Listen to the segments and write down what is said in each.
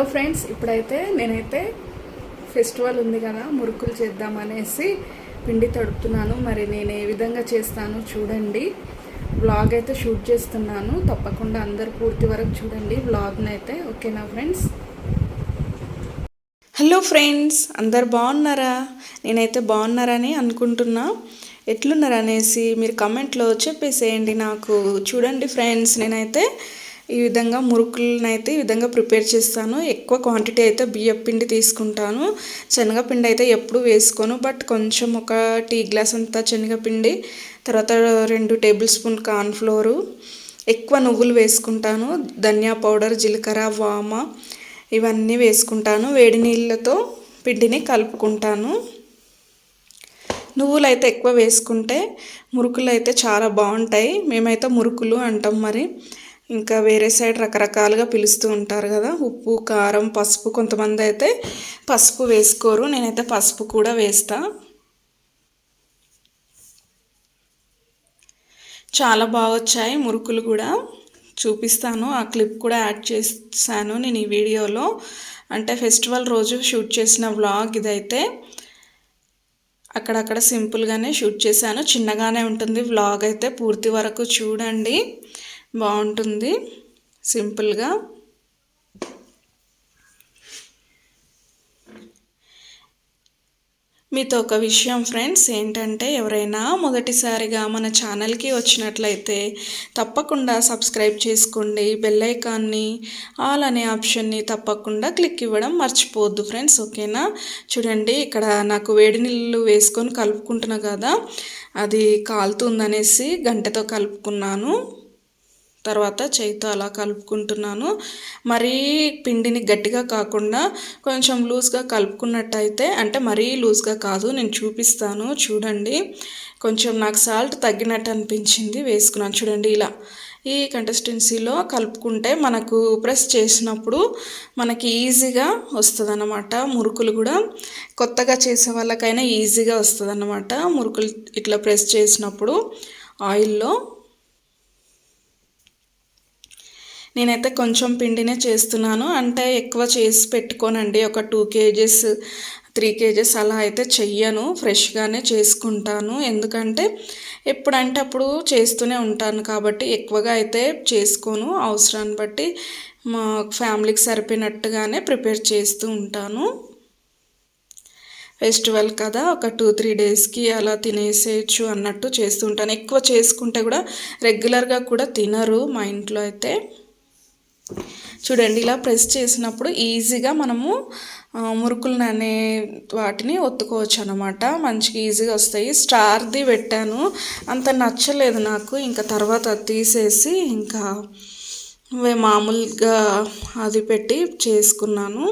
Hello friends ఇప్పుడైతే నేనైతే festival ఉంది కదా మురుకులు చేద్దామనేసి పిండి తడుపుతున్నాను. మరి నేను ఏ విధంగా చేస్తాను చూడండి. వ్లాగ్ అయితే షూట్ చేస్తున్నాను. తప్పకుండా అందరు పూర్తి వరకు చూడండి. వ్లాగ్ని అయితే ఓకేనా ఫ్రెండ్స్? హలో ఫ్రెండ్స్ అందరు బాగున్నారా? నేనైతే బాగున్నారని అనుకుంటున్నా. ఎట్లున్నారనేసి మీరు కమెంట్లో చెప్పేసేయండి నాకు. చూడండి ఫ్రెండ్స్ నేనైతే ఈ విధంగా మురుకులను అయితే ఈ విధంగా ప్రిపేర్ చేస్తాను. ఎక్కువ క్వాంటిటీ అయితే బియ్యం పిండి తీసుకుంటాను. శనగపిండి అయితే ఎప్పుడు వేసుకోను. బట్ కొంచెం ఒక టీ గ్లాస్ అంతా శనగపిండి తర్వాత రెండు టేబుల్ స్పూన్ కార్న్ఫ్లోరు ఎక్కువ నువ్వులు వేసుకుంటాను. ధనియా పౌడర్ జీలకర్ర వామ ఇవన్నీ వేసుకుంటాను. వేడి నీళ్ళతో పిండిని కలుపుకుంటాను. నువ్వులు అయితే ఎక్కువ వేసుకుంటే మురుకులు అయితే చాలా బాగుంటాయి. మేమైతే మురుకులు అంటాం మరి. ఇంకా వేరే సైడ్ రకరకాలుగా పిలుస్తూ ఉంటారు కదా. ఉప్పు కారం పసుపు కొంతమంది అయితే పసుపు వేసుకోరు. నేనైతే పసుపు కూడా వేస్తా. చాలా బాగా వచ్చాయి మురుకులు కూడా. చూపిస్తాను. ఆ క్లిప్ కూడా యాడ్ చేశాను నేను ఈ వీడియోలో. అంటే ఫెస్టివల్ రోజు షూట్ చేసిన వ్లాగ్ ఇదైతే. అక్కడక్కడ సింపుల్గానే షూట్ చేశాను. చిన్నగానే ఉంటుంది వ్లాగ్ అయితే. పూర్తి వరకు చూడండి. బాగుంటుంది. సింపుల్గా. మీతో ఒక విషయం ఫ్రెండ్స్ ఏంటంటే ఎవరైనా మొదటిసారిగా మన ఛానల్కి వచ్చినట్లయితే తప్పకుండా సబ్స్క్రైబ్ చేసుకోండి. బెల్ ఐకాన్ని ఆల్ అనే ఆప్షన్ని తప్పకుండా క్లిక్ ఇవ్వడం మర్చిపోవద్దు ఫ్రెండ్స్ ఓకేనా? చూడండి ఇక్కడ నాకు వేడి నీళ్ళు వేసుకొని కలుపుకుంటున్నా కదా అది కాలుతుందనేసి గంటతో కలుపుకున్నాను. తర్వాత చేయితో అలా కలుపుకుంటున్నాను. మరీ పిండిని గట్టిగా కాకుండా కొంచెం లూజ్గా కలుపుకున్నట్టయితే అంటే మరీ లూజ్గా కాదు నేను చూపిస్తాను చూడండి. కొంచెం నాకు సాల్ట్ తగ్గినట్టు అనిపించింది వేసుకున్నాను. చూడండి ఇలా. ఈ కంటెస్టెన్సీలో కలుపుకుంటే మనకు ప్రెస్ చేసినప్పుడు మనకి ఈజీగా వస్తుంది అన్నమాట మురుకులు కూడా కొత్తగా చేసే వాళ్ళకైనా ఈజీగా వస్తుంది అన్నమాట మురుకులు ఇట్లా ప్రెస్ చేసినప్పుడు ఆయిల్లో నేనైతే కొంచెం పిండినే చేస్తున్నాను. అంటే ఎక్కువ చేసి పెట్టుకోనండి. ఒక టూ కేజెస్ త్రీ కేజెస్ అలా అయితే చెయ్యను. ఫ్రెష్గానే చేసుకుంటాను. ఎందుకంటే ఎప్పుడంటే అప్పుడు చేస్తూనే ఉంటాను కాబట్టి ఎక్కువగా అయితే చేసుకోను. అవసరాన్ని బట్టి మా ఫ్యామిలీకి సరిపోయినట్టుగానే ప్రిపేర్ చేస్తూ ఉంటాను. ఫెస్టివల్ కదా ఒక టూ త్రీ డేస్కి అలా తినేసేయచ్చు అన్నట్టు చేస్తుంటాను ఎక్కువ చేసుకుంటే కూడా రెగ్యులర్గా కూడా తినరు మా ఇంట్లో అయితే. చూడండి ఇలా ప్రెస్ చేసినప్పుడు ఈజీగా మనము మురుకులు అనే వాటిని ఒత్తుకోవచ్చు అనమాట మంచిగా ఈజీగా వస్తాయి. స్టార్ది పెట్టాను. అంత నచ్చలేదు నాకు. ఇంకా తర్వాత తీసేసి ఇంకా మామూలుగా అది పెట్టి చేసుకున్నాను.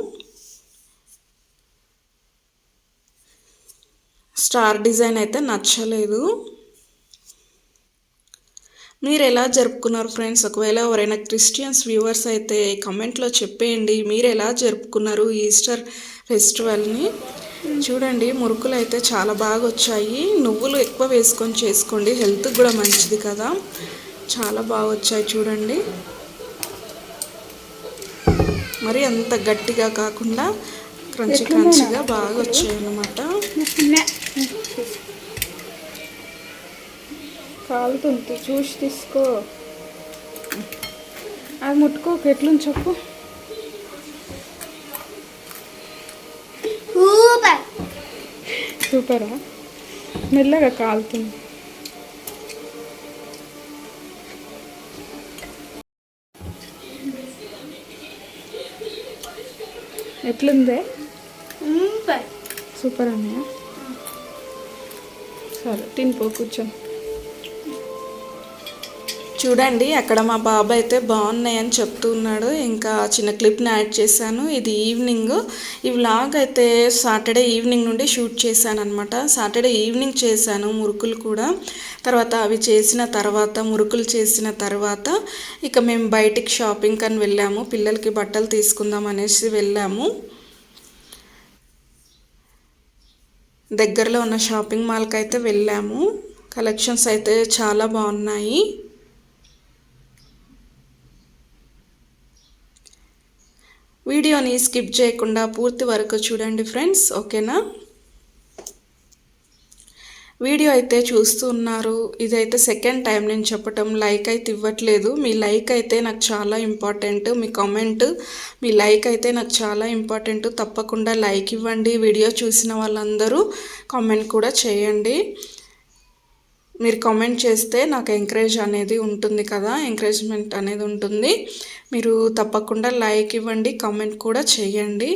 స్టార్ డిజైన్ అయితే నచ్చలేదు. మీరు ఎలా జరుపుకున్నారు ఫ్రెండ్స్? ఒకవేళ ఎవరైనా క్రిస్టియన్స్ వ్యూవర్స్ అయితే కమెంట్లో చెప్పేయండి. మీరు ఎలా జరుపుకున్నారు ఈస్టర్ ఫెస్టివల్ని? చూడండి మురుకులు అయితే చాలా బాగా వచ్చాయి నువ్వులు ఎక్కువ వేసుకొని చేసుకోండి. హెల్త్కి కూడా మంచిది కదా. చాలా బాగా వచ్చాయి చూడండి. మరి అంత గట్టిగా కాకుండా క్రంచి క్రంచిగా బాగా వచ్చాయి అన్నమాట కాలుతుంది చూసి తీసుకో. అది ముట్టుకోక ఎట్లుంది చెప్పు. సూపరా. మెల్లగా కాలుతుంది. ఎట్లుందే? సూపర్. అన్నయ్య. సరే తినిపో కూర్చొని చూడండి అక్కడ మా బాబు అయితే బాగున్నాయని చెప్తున్నాడు. ఇంకా చిన్న క్లిప్ని యాడ్ చేశాను. ఇది ఈవినింగ్. ఈ వ్లాగ్ అయితే సాటర్డే ఈవినింగ్ నుండి షూట్ చేశాను అనమాట సాటర్డే ఈవినింగ్ చేశాను మురుకులు కూడా. తర్వాత అవి చేసిన తర్వాత మురుకులు చేసిన తర్వాత ఇక మేము బయటికి షాపింగ్ అని వెళ్ళాము. పిల్లలకి బట్టలు తీసుకుందాం అనేసి వెళ్ళాము. దగ్గరలో ఉన్న షాపింగ్ మాల్కి అయితే వెళ్ళాము. కలెక్షన్స్ అయితే చాలా బాగున్నాయి. వీడియోని స్కిప్ చేయకుండా పూర్తి వరకు చూడండి ఫ్రెండ్స్ ఓకేనా? వీడియో అయితే చూస్తూ ఉన్నారు. ఇదైతే సెకండ్ టైం నేను చెప్పటం లైక్ అయితే ఇవ్వట్లేదు. మీ లైక్ అయితే నాకు చాలా ఇంపార్టెంట్. మీ కామెంట్ మీ లైక్ అయితే నాకు చాలా ఇంపార్టెంట్. తప్పకుండా లైక్ ఇవ్వండి. వీడియో చూసిన వాళ్ళందరూ కామెంట్ కూడా చేయండి. మీరు కామెంట్ చేస్తే నాకు ఎంకరేజ్ అనేది ఉంటుంది కదా ఎంకరేజ్మెంట్ అనేది ఉంటుంది. మీరు తప్పకుండా లైక్ ఇవ్వండి కామెంట్ కూడా చేయండి.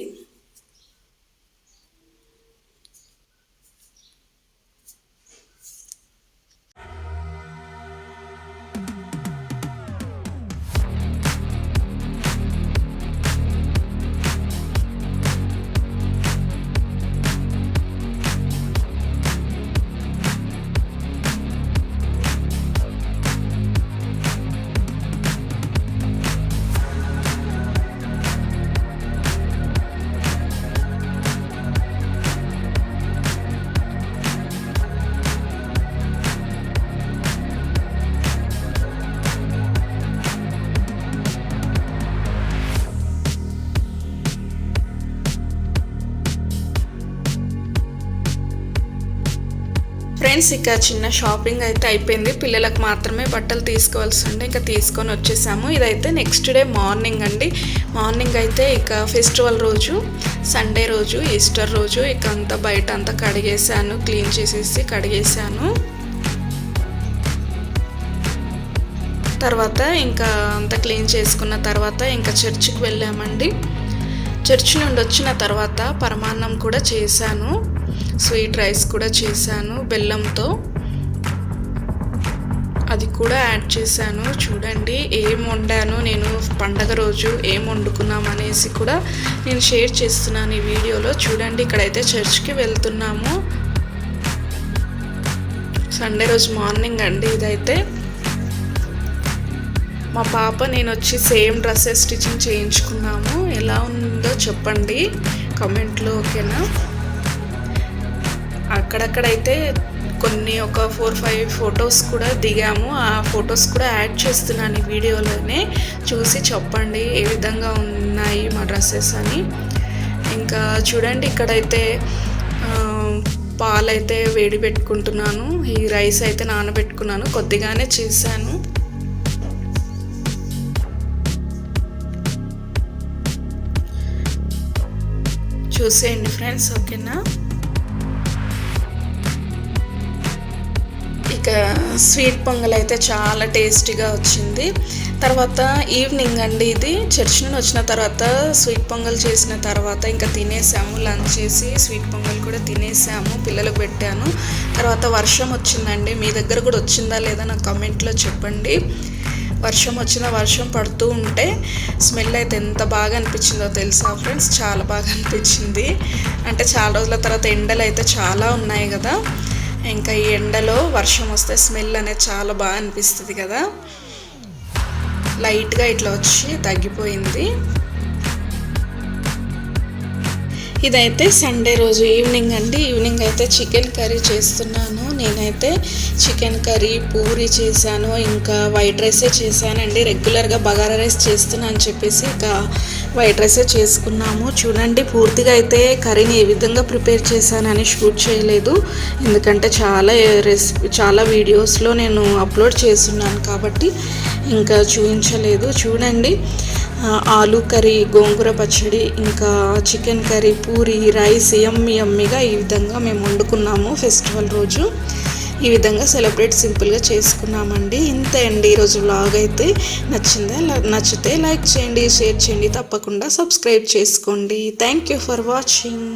ఫ్రెండ్స్ ఇక చిన్న షాపింగ్ అయితే అయిపోయింది. పిల్లలకు మాత్రమే బట్టలు తీసుకోవాల్సి ఉండే ఇంకా తీసుకొని వచ్చేసాము. ఇదైతే నెక్స్ట్ డే మార్నింగ్ అండి. మార్నింగ్ అయితే ఇక ఫెస్టివల్ రోజు సండే రోజు ఈస్టర్ రోజు ఇక అంతా బయట అంతా కడిగేసాను క్లీన్ చేసేసి కడిగేసాను తర్వాత ఇంకా అంతా క్లీన్ చేసుకున్న తర్వాత ఇంకా చర్చికి వెళ్ళామండి. చర్చి నుండి వచ్చిన తర్వాత పరమాన్నం కూడా చేశాను. స్వీట్ రైస్ కూడా చేశాను బెల్లంతో. అది కూడా యాడ్ చేశాను. చూడండి ఏం వండాను నేను పండగ రోజు ఏం వండుకున్నాం అనేసి కూడా నేను షేర్ చేస్తున్నాను ఈ వీడియోలో. చూడండి ఇక్కడైతే చర్చ్కి వెళ్తున్నాము. సండే రోజు మార్నింగ్ అండి ఇదైతే. మా పాప నేను వచ్చి సేమ్ డ్రెస్సెస్ స్టిచ్చింగ్ చేయించుకున్నాము. ఎలా ఉందో చెప్పండి. కమెంట్లో ఓకేనా? అక్కడక్కడైతే కొన్ని ఒక ఫోర్ ఫైవ్ ఫొటోస్ కూడా దిగాము. ఆ ఫొటోస్ కూడా యాడ్ చేస్తున్నాను ఈ వీడియోలోనే. చూసి చెప్పండి ఏ విధంగా ఉన్నాయి మా డ్రెస్సెస్ అని. ఇంకా చూడండి ఇక్కడైతే పాలైతే వేడి పెట్టుకుంటున్నాను. ఈ రైస్ అయితే నానబెట్టుకున్నాను. కొద్దిగానే చేశాను. చూసేయండి ఫ్రెండ్స్ ఓకేనా? స్వీట్ పొంగల్ అయితే చాలా టేస్టీగా వచ్చింది. తర్వాత ఈవినింగ్ అండి ఇది. చర్చ్ నుండి వచ్చిన తర్వాత స్వీట్ పొంగల్ చేసిన తర్వాత ఇంకా తినేసాము. లంచ్ చేసి స్వీట్ పొంగల్ కూడా తినేసాము. పిల్లలకు పెట్టాను. తర్వాత వర్షం వచ్చిందండి. మీ దగ్గర కూడా వచ్చిందా లేదా నాకు కమెంట్లో చెప్పండి. వర్షం వచ్చిన వర్షం పడుతూ ఉంటే స్మెల్ అయితే ఎంత బాగా అనిపించిందో తెలుసా ఫ్రెండ్స్? చాలా బాగా అనిపించింది. అంటే చాలా రోజుల తర్వాత ఎండలు అయితే చాలా ఉన్నాయి కదా. ఇంకా ఈ ఎండలో వర్షం వస్తే స్మెల్ అనేది చాలా బాగా అనిపిస్తుంది కదా. లైట్గా ఇట్లా వచ్చి తగ్గిపోయింది. ఇదైతే సండే రోజు ఈవినింగ్ అండి. ఈవినింగ్ అయితే చికెన్ కర్రీ చేస్తున్నాను. నేనైతే చికెన్ కర్రీ పూరి చేశాను. ఇంకా వైట్ రైసే చేశానండి. రెగ్యులర్గా బగారా రైస్ చేస్తున్నా అని చెప్పేసి ఇక వైట్ రైసే చేసుకున్నాము. చూడండి పూర్తిగా అయితే కర్రీని ఏ విధంగా ప్రిపేర్ చేశానని షూట్ చేయలేదు. ఎందుకంటే చాలా రెసిపీ చాలా వీడియోస్లో నేను అప్లోడ్ చేస్తున్నాను కాబట్టి ఇంకా చూపించలేదు. చూడండి ఆలు కర్రీ గోంగూర పచ్చడి ఇంకా చికెన్ కర్రీ పూరి రైస్ ఎమ్మి ఎమ్మిగా ఈ విధంగా మేము వండుకున్నాము ఫెస్టివల్ రోజు. ఈ విధంగా సెలబ్రేట్ సింపుల్గా చేసుకున్నామండి. ఇంతే అండి. ఈరోజు వ్లాగ్ అయితే నచ్చిందా? నచ్చితే లైక్ చేయండి షేర్ చేయండి. తప్పకుండా సబ్స్క్రైబ్ చేసుకోండి. Thank you for watching